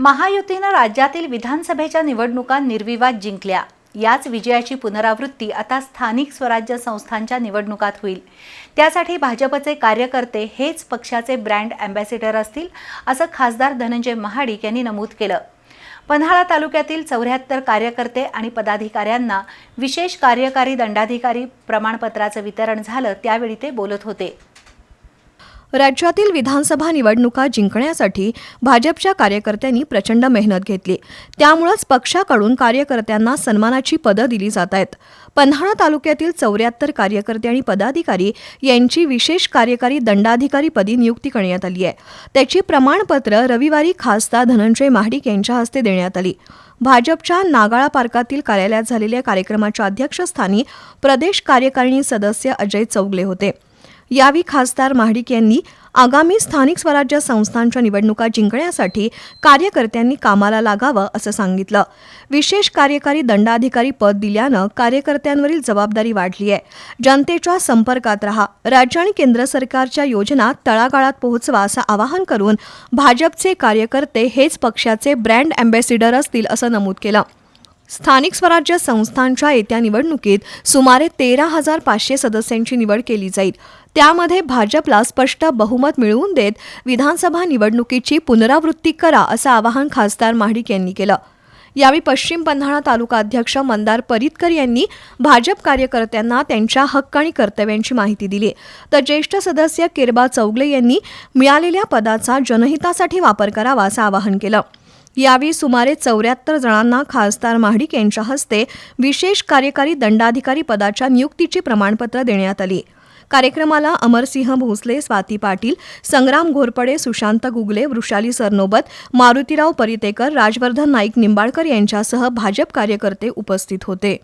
महायुतीनं राज्यातील विधानसभेच्या निवडणुका निर्विवाद जिंकल्या. याच विजयाची पुनरावृत्ती आता स्थानिक स्वराज्य संस्थांच्या निवडणुकात होईल. त्यासाठी भाजपचे कार्यकर्ते हेच पक्षाचे ब्रँड अँबॅसिडर असतील असं खासदार धनंजय महाडिक यांनी नमूद केलं. पन्हाळा तालुक्यातील चौऱ्याहत्तर कार्यकर्ते आणि पदाधिकाऱ्यांना विशेष कार्यकारी दंडाधिकारी प्रमाणपत्राचं वितरण झालं त्यावेळी ते बोलत होते. राज्यातील विधानसभा निवडणुका जिंकण्यासाठी भाजपच्या कार्यकर्त्यांनी प्रचंड मेहनत घेतली. त्यामुळंच पक्षाकडून कार्यकर्त्यांना सन्मानाची पदं दिली जात आहेत. पन्हाळा तालुक्यातील चौऱ्याहत्तर कार्यकर्ते आणि पदाधिकारी यांची विशेष कार्यकारी दंडाधिकारी पदी नियुक्ती करण्यात आली आहे. त्याची प्रमाणपत्र रविवारी खासदार धनंजय महाडिक यांच्या हस्ते देण्यात आली. भाजपच्या नागाळा पार्कातील कार्यालयात झालेल्या कार्यक्रमाच्या अध्यक्षस्थानी प्रदेश कार्यकारिणी सदस्य अजय चौगले होते. यावेळी खासदार महाडिक यांनी आगामी स्थानिक स्वराज्य संस्थांच्या निवडणुका जिंकण्यासाठी कार्यकर्त्यांनी कामाला लागावं असं सांगितलं. विशेष कार्यकारी दंडाधिकारी पद दिल्यानं कार्यकर्त्यांवरील जबाबदारी वाढली आहे. जनतेच्या संपर्कात रहा. राज्य आणि केंद्र सरकारच्या योजना तळागाळात पोहोचवा असं आवाहन करून भाजपचे कार्यकर्ते हेच पक्षाचे ब्रँड अँबॅसिडर असतील असं नमूद केलं. स्थानिक स्वराज्य संस्थांच्या येत्या निवडणुकीत सुमारे तेरा हजार पाचशे सदस्यांची निवड केली जाईल. त्यामध्ये भाजपला स्पष्ट बहुमत मिळवून देत विधानसभा निवडणुकीची पुनरावृत्ती करा असं आवाहन खासदार महाडिक यांनी केलं. यावेळी पश्चिम पन्हाळा तालुका अध्यक्ष मंदार परितकर यांनी भाजप कार्यकर्त्यांना त्यांच्या हक्क आणि कर्तव्यांची माहिती दिली. तर ज्येष्ठ सदस्य किरबा चौगले यांनी मिळालेल्या पदाचा जनहितासाठी वापर करावा असं आवाहन केलं. यावेळी सुमारे चौऱ्याहत्तर जणांना खासदार महाडिक यांच्या हस्ते विशेष कार्यकारी दंडाधिकारी पदाच्या नियुक्तीची प्रमाणपत्र देण्यात आली. कार्यक्रमाला अमरसिंह भोसले स्वाती पाटील संग्राम घोरपडे सुशांत गुगले वृषाली सरनोबत मारुतीराव परितेकर राजवर्धन नाईक निंबाळकर यांच्यासह भाजप कार्यकर्ते उपस्थित होते.